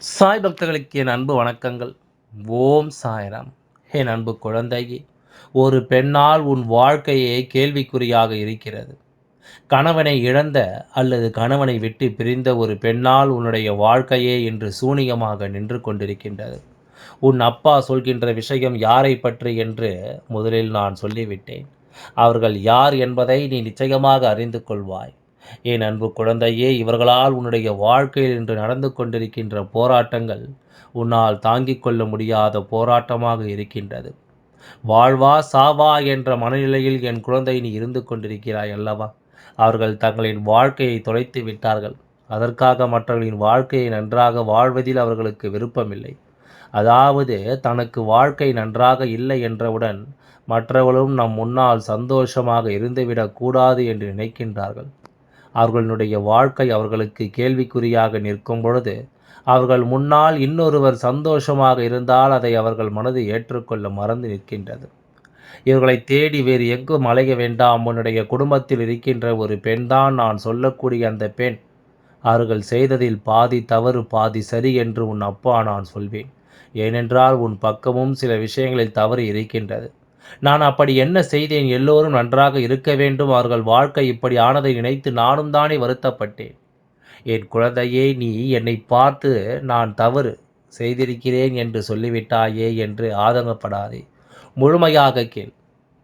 சாய் பக்தர்களுக்கு என் அன்பு வணக்கங்கள். ஓம் சாய்ராம். என் அன்பு குழந்தையே ஒரு பெண்ணால் உன் வாழ்க்கையே கேள்விக்குறியாக இருக்கிறது. கணவனை இழந்த அல்லது கணவனை விட்டு பிரிந்த ஒரு பெண்ணால் உன்னுடைய வாழ்க்கையே இன்று சூனியமாக நின்று கொண்டிருக்கின்றது. உன் அப்பா சொல்கின்ற விஷயம் யாரை பற்றி என்று முதலில் நான் சொல்லிவிட்டேன். அவர்கள் யார் என்பதை நீ நிச்சயமாக அறிந்து கொள்வாய். என் அன்பு குழந்தையே இவர்களால் உன்னுடைய வாழ்க்கையில் இன்று நடந்து கொண்டிருக்கின்ற போராட்டங்கள் உன்னால் தாங்கிக் கொள்ள முடியாத போராட்டமாக இருக்கின்றது. வாழ்வா சாவா என்ற மனநிலையில் என் குழந்தை நீ இருந்து கொண்டிருக்கிறாய் அல்லவா? அவர்கள் தங்களின் வாழ்க்கையை தொலைத்து விட்டார்கள். அதற்காக மற்றவர்களின் வாழ்க்கையை நன்றாக வாழ்வதில் அவர்களுக்கு விருப்பமில்லை. அதாவது தனக்கு வாழ்க்கை நன்றாக இல்லை என்றவுடன் மற்றவர்களும் நம் முன்னால் சந்தோஷமாக இருந்துவிடக்கூடாது என்று நினைக்கின்றார்கள். அவர்களுடைய வாழ்க்கை அவர்களுக்கு கேள்விக்குறியாக நிற்கும் பொழுது அவர்கள் முன்னால் இன்னொருவர் சந்தோஷமாக இருந்தால் அதை அவர்கள் மனது ஏற்றுக்கொள்ள மறந்து நிற்கின்றது. இவர்களை தேடி வேறு எங்கும் அலைய வேண்டாம். உன்னுடைய குடும்பத்தில் இருக்கின்ற ஒரு பெண்தான் நான் சொல்லக்கூடிய அந்த பெண். அவர்கள் செய்ததில் பாதி தவறு பாதி சரி என்று உன் அப்பா நான் சொல்வேன். ஏனென்றால் உன் பக்கமும் சில விஷயங்களில் தவறு இருக்கின்றது. நான் அப்படி என்ன செய்தேன்? எல்லோரும் நன்றாக இருக்க வேண்டும். அவர்கள் வாழ்க்கை இப்படி ஆனதை நினைத்து நானும் தானே வருத்தப்பட்டேன். என் குழந்தையே நீ என்னை பார்த்து நான் தவறு செய்திருக்கிறேன் என்று சொல்லிவிட்டாயே என்று ஆதங்கப்படாதே. முழுமையாக கேள்.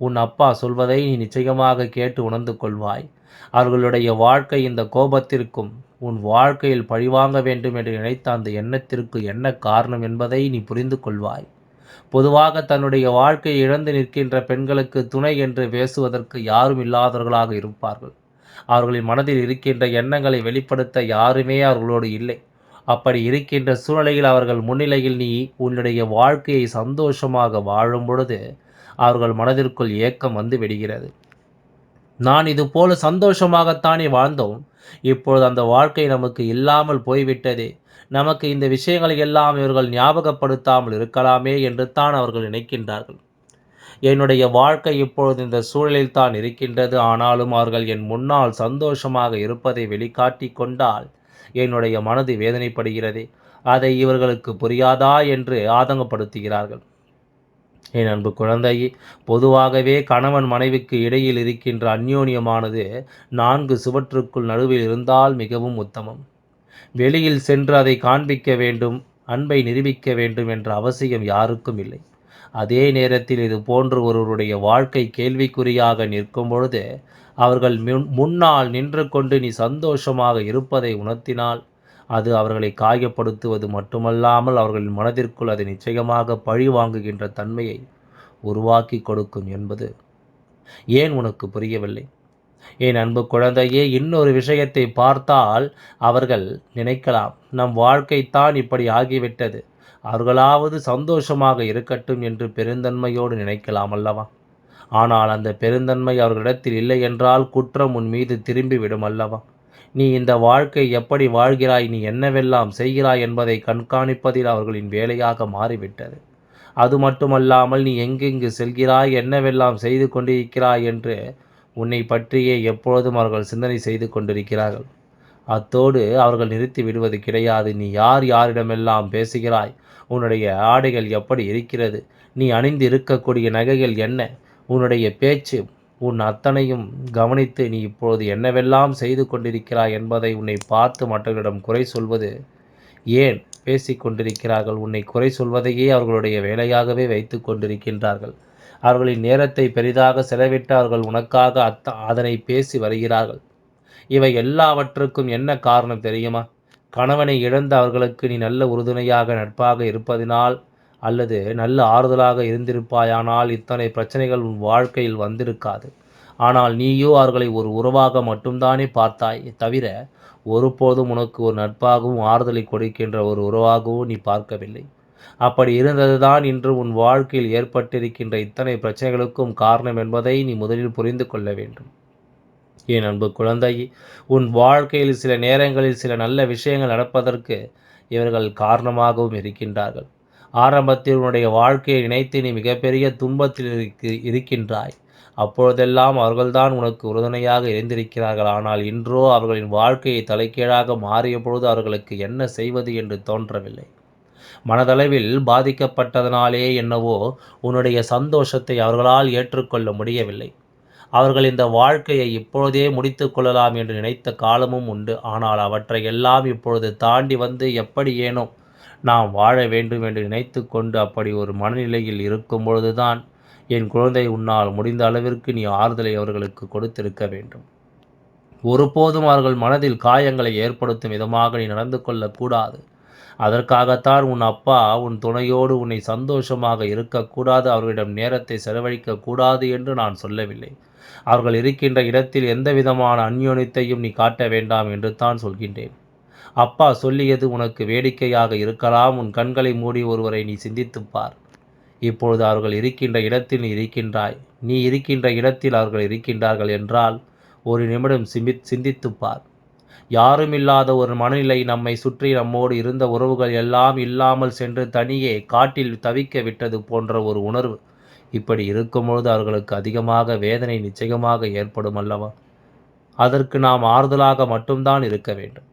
உன் அப்பா சொல்வதை நீ நிச்சயமாக கேட்டு உணர்ந்து கொள்வாய். அவர்களுடைய வாழ்க்கை இந்த கோபத்திற்கும் உன் வாழ்க்கையில் பழிவாங்க வேண்டும் என்று நினைத்த அந்த எண்ணத்திற்கு என்ன காரணம் என்பதை நீ புரிந்து கொள்வாய். பொதுவாக தன்னுடைய வாழ்க்கையை இழந்து நிற்கின்ற பெண்களுக்கு துணை என்று பேசுவதற்கு யாரும் இல்லாதவர்களாக இருப்பார்கள். அவர்களின் மனதில் இருக்கின்ற எண்ணங்களை வெளிப்படுத்த யாருமே அவர்களோடு இல்லை. அப்படி இருக்கின்ற சூழ்நிலையில் அவர்கள் முன்னிலையில் நீ உன்னுடைய வாழ்க்கையை சந்தோஷமாக வாழும் பொழுது அவர்கள் மனதிற்குள் ஏக்கம் வந்து விடுகிறது. நான் இது போல சந்தோஷமாகத்தானே வாழ்ந்தோம். இப்பொழுது அந்த வாழ்க்கை நமக்கு இல்லாமல் போய்விட்டதே. நமக்கு இந்த விஷயங்களை எல்லாம் இவர்கள் ஞாபகப்படுத்தாமல் இருக்கலாமே என்று தான் அவர்கள் நினைக்கின்றார்கள். என்னுடைய வாழ்க்கை இப்பொழுது இந்த சூழலில் தான் இருக்கின்றது. ஆனாலும் அவர்கள் என் முன்னால் சந்தோஷமாக இருப்பதை வெளிக்காட்டி கொண்டால் என்னுடைய மனது வேதனைப்படுகிறது. அதை இவர்களுக்கு புரியாதா என்று ஆதங்கப்படுத்துகிறார்கள். என் அன்பு குழந்தை பொதுவாகவே கணவன் மனைவிக்கு இடையில் இருக்கின்ற அந்யோன்யமானது நான்கு சுவற்றுக்குள் நடுவில் இருந்தால் மிகவும் உத்தமம். வெளியில் சென்று அதை காண்பிக்க வேண்டும் அன்பை நிரூபிக்க வேண்டும் என்ற அவசியம் யாருக்கும் இல்லை. அதே நேரத்தில் இது போன்று ஒருவருடைய வாழ்க்கை கேள்விக்குறியாக நிற்கும் பொழுது அவர்கள் முன்னால் நின்று கொண்டு நீ சந்தோஷமாக இருப்பதை உணர்த்தினால் அது அவர்களை காயப்படுத்துவது மட்டுமல்லாமல் அவர்களின் மனதிற்குள் அதை நிச்சயமாக பழி வாங்குகின்ற தன்மையை உருவாக்கி கொடுக்கும் என்பது. ஏன் உனக்கு புரியவில்லை? என் அன்பு குழந்தையே இன்னொரு விஷயத்தை பார்த்தால் அவர்கள் நினைக்கலாம் நம் வாழ்க்கைத்தான் இப்படி ஆகிவிட்டது. அவர்களாவது சந்தோஷமாக இருக்கட்டும் என்று பெருந்தன்மையோடு நினைக்கலாம் அல்லவா? ஆனால் அந்த பெருந்தன்மை அவர்களிடத்தில் இல்லை என்றால் குற்றம் உன் மீது திரும்பிவிடும் அல்லவா? நீ இந்த வாழ்க்கை எப்படி வாழ்கிறாய்? நீ என்னவெல்லாம் செய்கிறாய் என்பதை கண்காணிப்பதில் அவர்களின் வேலையாக மாறிவிட்டது. அது மட்டுமல்லாமல் நீ எங்கெங்கு செல்கிறாய்? என்னவெல்லாம் செய்து கொண்டிருக்கிறாய்? என்று உன்னை பற்றியே எப்பொழுதும் அவர்கள் சிந்தனை செய்து கொண்டிருக்கிறார்கள். அத்தோடு அவர்கள் நிறுத்தி விடுவது கிடையாது. நீ யார்? யாரிடமெல்லாம் பேசுகிறாய்? உன்னுடைய ஆடைகள் எப்படி இருக்கிறது? நீ அணிந்து இருக்கக்கூடிய நகைகள் என்ன? உன்னுடைய பேச்சு உன் அத்தனையும் கவனித்து நீ இப்பொழுது என்னவெல்லாம் செய்து கொண்டிருக்கிறாய் என்பதை உன்னை பார்த்து மற்றவர்களிடம் குறை சொல்வது ஏன் பேசி கொண்டிருக்கிறார்கள்? உன்னை குறை சொல்வதையே அவர்களுடைய வேலையாகவே வைத்து கொண்டிருக்கின்றார்கள். அவர்களின் நேரத்தை பெரிதாக செலவிட்டு அவர்கள் உனக்காக அத்த அதனை பேசி வருகிறார்கள். இவை எல்லாவற்றுக்கும் என்ன காரணம் தெரியுமா? கணவனை இழந்த அவர்களுக்கு நீ நல்ல உறுதுணையாக நட்பாக இருப்பதினால் அல்லது நல்ல ஆறுதலாக இருந்திருப்பாயானால் இத்தனை பிரச்சனைகள் உன் வாழ்க்கையில் வந்திருக்காது. ஆனால் நீயோ அவர்களை ஒரு உறவாக மட்டும்தானே பார்த்தாய் தவிர ஒருபோதும் உனக்கு ஒரு நட்பாகவும் ஆறுதலை கொடுக்கின்ற ஒரு உறவாகவும் நீ பார்க்கவில்லை. அப்படி இருந்ததுதான் இன்று உன் வாழ்க்கையில் ஏற்பட்டிருக்கின்ற இத்தனை பிரச்சனைகளுக்கும் காரணம் என்பதை நீ முதலில் புரிந்து கொள்ள வேண்டும். என் அன்பு குழந்தை உன் வாழ்க்கையில் சில நேரங்களில் சில நல்ல விஷயங்கள் நடப்பதற்கு இவர்கள் காரணமாகவும் இருக்கின்றார்கள். ஆரம்பத்தில் உன்னுடைய வாழ்க்கையை நினைத்து நீ மிகப்பெரிய துன்பத்தில் இருக்கின்றாய். அப்பொழுதெல்லாம் அவர்கள்தான் உனக்கு உறுதுணையாக இருந்திருக்கிறார்கள். ஆனால் இன்றோ அவர்களின் வாழ்க்கையை தலைக்கீழாக மாறிய பொழுது அவர்களுக்கு என்ன செய்வது என்று தோன்றவில்லை. மனதளவில் பாதிக்கப்பட்டதனாலே என்னவோ உன்னுடைய சந்தோஷத்தை அவர்களால் ஏற்றுக்கொள்ள முடியவில்லை. அவர்கள் இந்த வாழ்க்கையை இப்பொழுதே முடித்து கொள்ளலாம் என்று நினைத்த காலமும் உண்டு. ஆனால் அவற்றை எல்லாம் இப்பொழுது தாண்டி வந்து எப்படி ஏனோ நாம் வாழ வேண்டும் என்று நினைத்து கொண்டு அப்படி ஒரு மனநிலையில் இருக்கும் பொழுதுதான் என் குழந்தை உன்னால் முடிந்த அளவிற்கு நீ ஆறுதலை அவர்களுக்கு கொடுத்திருக்க வேண்டும். ஒருபோதும் அவர்கள் மனதில் காயங்களை ஏற்படுத்தும் விதமாக நீ நடந்து கொள்ளக்கூடாது. அதற்காகத்தான் உன் அப்பா உன் துணையோடு உன்னை சந்தோஷமாக இருக்கக்கூடாது அவர்களிடம் நேரத்தை செலவழிக்கக்கூடாது என்று நான் சொல்லவில்லை. அவர்கள் இருக்கின்ற இடத்தில் எந்த விதமான அந்யோனித்தையும் நீ காட்ட வேண்டாம் என்று தான் சொல்கின்றேன். அப்பா சொல்லியது உனக்கு வேடிக்கையாக இருக்கலாம் உன் கண்களை மூடி ஒருவரை நீ சிந்தித்துப்பார் இப்பொழுது அவர்கள் இருக்கின்ற இடத்தில் நீ இருக்கின்றாய். நீ இருக்கின்ற இடத்தில் அவர்கள் இருக்கின்றார்கள் என்றால் ஒரு நிமிடம் சிமி சிந்தித்துப்பார் யாரும் இல்லாத ஒரு மனநிலை நம்மை சுற்றி நம்மோடு இருந்த உறவுகள் எல்லாம் இல்லாமல் சென்று தனியே காட்டில் தவிக்க விட்டது போன்ற ஒரு உணர்வு. இப்படி இருக்கும்பொழுது அவர்களுக்கு அதிகமாக வேதனை நிச்சயமாக ஏற்படும் அல்லவா? அதற்கு நாம் ஆறுதலாக மட்டும்தான் இருக்க வேண்டும்.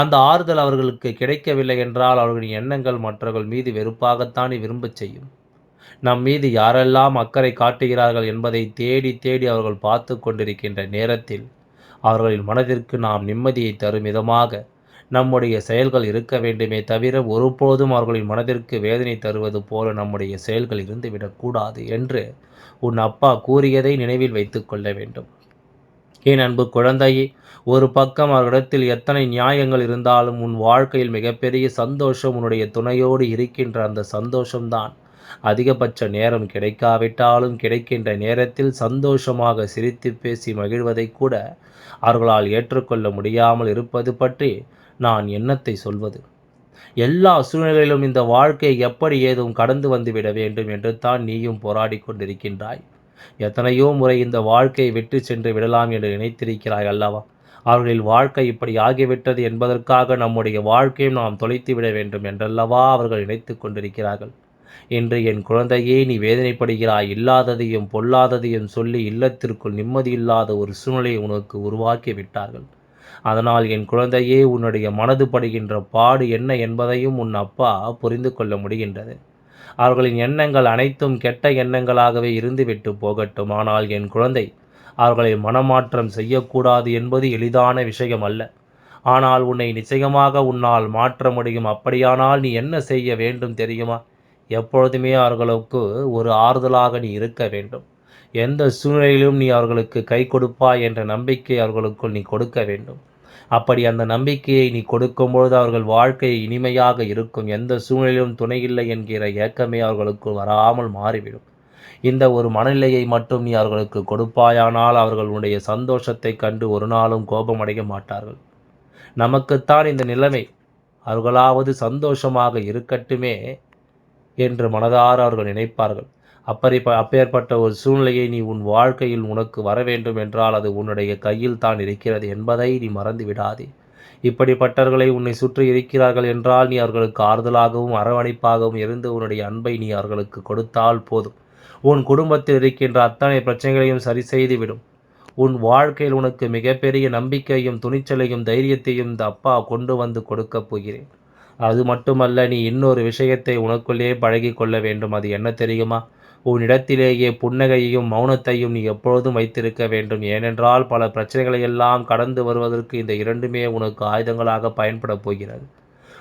அந்த ஆறுதல் அவர்களுக்கு கிடைக்கவில்லை என்றால் அவர்களின் எண்ணங்கள் மற்றவர்கள் மீது வெறுப்பாகத்தானே விரும்பச் செய்யும். நம் மீது யாரெல்லாம் அக்கறை காட்டுகிறார்கள் என்பதை தேடி தேடி அவர்கள் பார்த்து கொண்டிருக்கின்ற நேரத்தில் அவர்களின் மனதிற்கு நாம் நிம்மதியை தரும் விதமாக நம்முடைய செயல்கள் இருக்க வேண்டுமே தவிர ஒருபோதும் அவர்களின் மனதிற்கு வேதனை தருவது போல நம்முடைய செயல்கள் இருந்துவிடக்கூடாது என்று உன் அப்பா கூறியதை நினைவில் வைத்து கொள்ள வேண்டும். என் அன்பு குழந்தையே ஒரு பக்கம் அவரிடத்தில் எத்தனை நியாயங்கள் இருந்தாலும் உன் வாழ்க்கையில் மிகப்பெரிய சந்தோஷம் உன்னுடைய துணையோடு இருக்கின்ற அந்த சந்தோஷம்தான். அதிகபட்ச நேரம் கிடைக்காவிட்டாலும் கிடைக்கின்ற நேரத்தில் சந்தோஷமாக சிரித்து பேசி மகிழ்வதை கூட அவர்களால் ஏற்றுக்கொள்ள முடியாமல் இருப்பது பற்றி நான் எண்ணத்தை சொல்வது. எல்லா சூழ்நிலையிலும் இந்த வாழ்க்கை எப்படி ஏதும் கடந்து வந்துவிட வேண்டும் என்று தான் நீயும் போராடி கொண்டிருக்கின்றாய். எத்தனையோ முறை இந்த வாழ்க்கையை விட்டு சென்று விடலாம் என்று நினைத்திருக்கிறாய் அல்லவா? அவர்களின் வாழ்க்கை இப்படி ஆகிவிட்டது என்பதற்காக நம்முடைய வாழ்க்கையும் நாம் தொலைத்து விட வேண்டும் என்றல்லவா அவர்கள் நினைத்து கொண்டிருக்கிறார்கள். இன்று என் குழந்தையே நீ வேதனைப்படுகிறாய். இல்லாததையும் பொல்லாததையும் சொல்லி இல்லத்திற்குள் நிம்மதியில்லாத ஒரு சூழ்நிலையை உனக்கு உருவாக்கி விட்டார்கள். அதனால் என் குழந்தையே உன்னுடைய மனது படுகின்ற பாடு என்ன என்பதையும் உன் அப்பா புரிந்து கொள்ள முடிகின்றது. அவர்களின் எண்ணங்கள் அனைத்தும் கெட்ட எண்ணங்களாகவே இருந்துவிட்டு போகட்டும். ஆனால் என் குழந்தை அவர்களை மனமாற்றம் செய்யக்கூடாது என்பது எளிதான விஷயம் அல்ல. ஆனால் உன்னை நிச்சயமாக உன்னால் மாற்ற முடியும். அப்படியானால் நீ என்ன செய்ய வேண்டும் தெரியுமா? எப்பொழுதுமே அவர்களுக்கு ஒரு ஆறுதலாக நீ இருக்க வேண்டும். எந்த சூழ்நிலையிலும் நீ அவர்களுக்கு கை கொடுப்பாய் என்ற நம்பிக்கை அவர்களுக்குள் நீ கொடுக்க வேண்டும். அப்படி அந்த நம்பிக்கையை நீ கொடுக்கும்பொழுது அவர்கள் வாழ்க்கை இனிமையாக இருக்கும். எந்த சூழ்நிலையிலும் துணையில்லை என்கிற ஏக்கமே அவர்களுக்கு வராமல் மாறிவிடும். இந்த ஒரு மனநிலையை மட்டும் நீ அவர்களுக்கு கொடுப்பாயானால் அவர்கள் உன்னுடைய சந்தோஷத்தை கண்டு ஒரு நாளும் கோபமடைய மாட்டார்கள். நமக்குத்தான் இந்த நிலைமை. அவர்களாவது சந்தோஷமாக இருக்கட்டுமே என்று மனதார அவர்கள் நினைப்பார்கள். அப்படி அப்பேற்பட்ட ஒரு சூழ்நிலையை நீ உன் வாழ்க்கையில் உனக்கு வர வேண்டும் என்றால் அது உன்னுடைய கையில் தான் இருக்கிறது என்பதை நீ மறந்து விடாதே. இப்படிப்பட்டவர்களை உன்னை சுற்றி இருக்கிறார்கள் என்றால் நீ அவர்களுக்கு ஆறுதலாகவும் அரவணைப்பாகவும் இருந்து உன்னுடைய அன்பை நீ அவர்களுக்கு கொடுத்தால் போதும். உன் குடும்பத்தில் இருக்கின்ற அத்தனை பிரச்சனைகளையும் சரி செய்துவிடும். உன் வாழ்க்கையில் உனக்கு மிகப்பெரிய நம்பிக்கையும் துணிச்சலையும் தைரியத்தையும் இந்த அப்பா கொண்டு வந்து கொடுக்கப் போகிறேன். அது மட்டுமல்ல நீ இன்னொரு விஷயத்தை உனக்குள்ளே பழகி கொள்ள வேண்டும். அது என்ன தெரியுமா? உன்னிடத்திலேயே புன்னகையையும் மௌனத்தையும் நீ எப்பொழுதும் வைத்திருக்க வேண்டும். ஏனென்றால் பல பிரச்சனைகளை எல்லாம் கடந்து வருவதற்கு இந்த இரண்டுமே உனக்கு ஆயுதங்களாக பயன்பட போகிறது.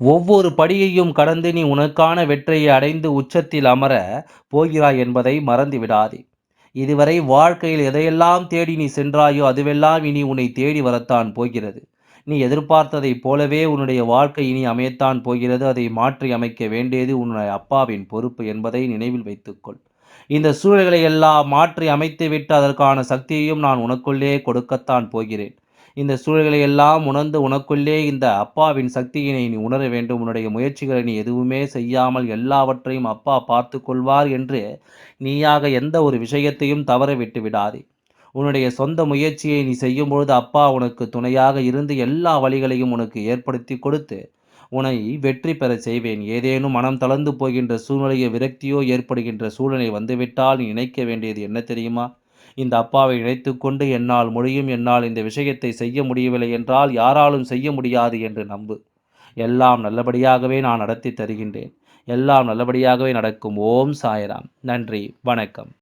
ஒவ்வொரு படியையும் கடந்து நீ உனக்கான வெற்றியை அடைந்து உச்சத்தில் அமர போகிறாய் என்பதை மறந்து விடாதே இதுவரை வாழ்க்கையில் எதையெல்லாம் தேடி நீ சென்றாயோ அதுவெல்லாம் இனி உன்னை தேடி வரத்தான் போகிறது. நீ எதிர்பார்த்ததைப் போலவே உன்னுடைய வாழ்க்கை இனி அமையத்தான் போகிறது. அதை மாற்றி அமைக்க வேண்டியது உன்னுடைய அப்பாவின் பொறுப்பு என்பதை நினைவில் வைத்துக்கொள். இந்த சூழல்களை எல்லாம் மாற்றி அமைத்துவிட்டு அதற்கான சக்தியையும் நான் உனக்குள்ளே கொடுக்கத்தான் போகிறேன். இந்த சூழல்களை எல்லாம் உணர்ந்து உனக்குள்ளே இந்த அப்பாவின் சக்தியினை நீ உணர வேண்டும். உன்னுடைய முயற்சிகளை நீ எதுவுமே செய்யாமல் எல்லாவற்றையும் அப்பா பார்த்து கொள்வார் என்று நீயாக எந்த ஒரு விஷயத்தையும் தவற விட்டு விடாதே. உன்னுடைய சொந்த முயற்சியை நீ செய்யும் பொழுது அப்பா உனக்கு துணையாக இருந்து எல்லா வழிகளையும் உனக்கு ஏற்படுத்தி கொடுத்து உன்னை வெற்றி பெற செய்வேன். ஏதேனும் மனம் தளர்ந்து போகின்ற சூழ்நிலையை விரக்தியோ ஏற்படுகின்ற சூழ்நிலை வந்துவிட்டால் நீ நினைக்க வேண்டியது என்ன தெரியுமா? இந்த அப்பாவை இழைத்து கொண்டு என்னால் முடியும் என்னால் இந்த விஷயத்தை செய்ய முடியவில்லை என்றால் யாராலும் செய்ய முடியாது என்று நம்பு. எல்லாம் நல்லபடியாகவே நான் நடத்தி தருகின்றேன். எல்லாம் நல்லபடியாகவே நடக்கும். ஓம் சாய்ராம். நன்றி. வணக்கம்.